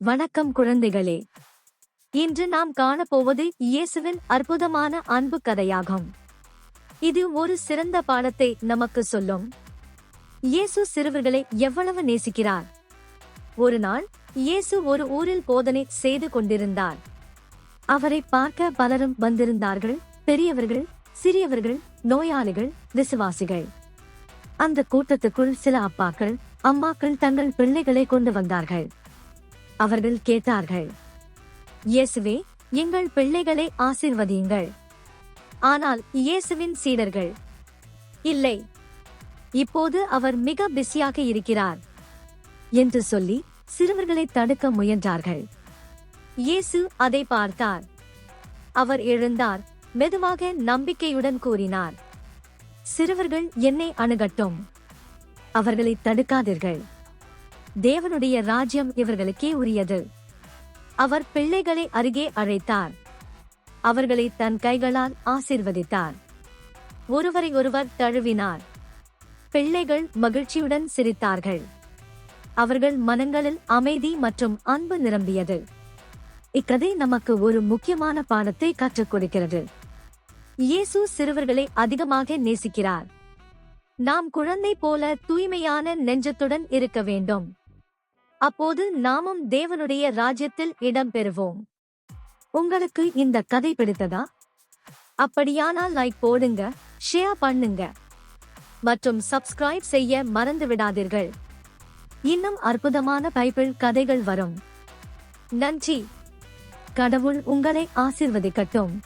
வணக்கம் குழந்தைகளே. இன்று நாம் காணப்போவது இயேசுவின் அற்புதமான அன்பு கதையாகும். இது ஒரு சிறந்த பாடத்தை நமக்கு சொல்லும். இயேசு சிறுவர்களை எவ்வளவு நேசிக்கிறார். ஒரு நாள் இயேசு ஒரு ஊரில் போதனை செய்து கொண்டிருந்தார். அவரை பார்க்க பலரும் வந்திருந்தார்கள் பெரியவர்கள் சிறியவர்கள் நோயாளிகள் விசுவாசிகள். அந்த கூட்டத்துக்குள் சில அப்பாக்கள் அம்மாக்கள் தங்கள் பிள்ளைகளை கொண்டு வந்தார்கள். அவர்கள் கேட்டார்கள் இயேசுவே எங்கள் பிள்ளைகளை ஆசிர்வதியுங்கள். ஆனால் இயேசுவின் சீடர்கள் இல்லை இப்போது அவர் மிக பிஸியாக இருக்கிறார் என்று சொல்லி சிறுவர்களை தடுக்க முயன்றார்கள். இயேசு அதை பார்த்தார். அவர் எழுந்தார் மெதுவாக நம்பிக்கையுடன் கூறினார் சிறுவர்கள் என்னை அணுகட்டும் அவர்களை தடுக்காதீர்கள். தேவனுடைய ராஜ்யம் இவர்களுக்கே உரியது. அவர் பிள்ளைகளை அருகே அழைத்தார். அவர்களை தன் கைகளால் ஆசீர்வதித்தார். ஒருவரை ஒருவர் தழுவினார். பிள்ளைகள் மகிழ்ச்சியுடன் சிரித்தார்கள். அவர்கள் மனங்களில் அமைதி மற்றும் அன்பு நிரம்பியது. இக்கதை நமக்கு ஒரு முக்கியமான பாடத்தை கற்றுக் கொடுக்கிறது. இயேசு சிறுவர்களை அதிகமாக நேசிக்கிறார். நாம் குழந்தை போல தூய்மையான நெஞ்சத்துடன் இருக்க வேண்டும். அப்போது நாமும் தேவனுடைய ராஜ்யத்தில் இடம் பெறுவோம் உங்களுக்கு இந்த கதை பிடித்ததா? அப்படியானால் லைக் போடுங்க ஷேர் பண்ணுங்க. மற்றும் சப்ஸ்கிரைப் செய்ய மறந்து விடாதீர்கள் இன்னும் அற்புதமான பைபிள் கதைகள் வரும். நன்றி. கடவுள் உங்களை ஆசிர்வதிக்கட்டும்.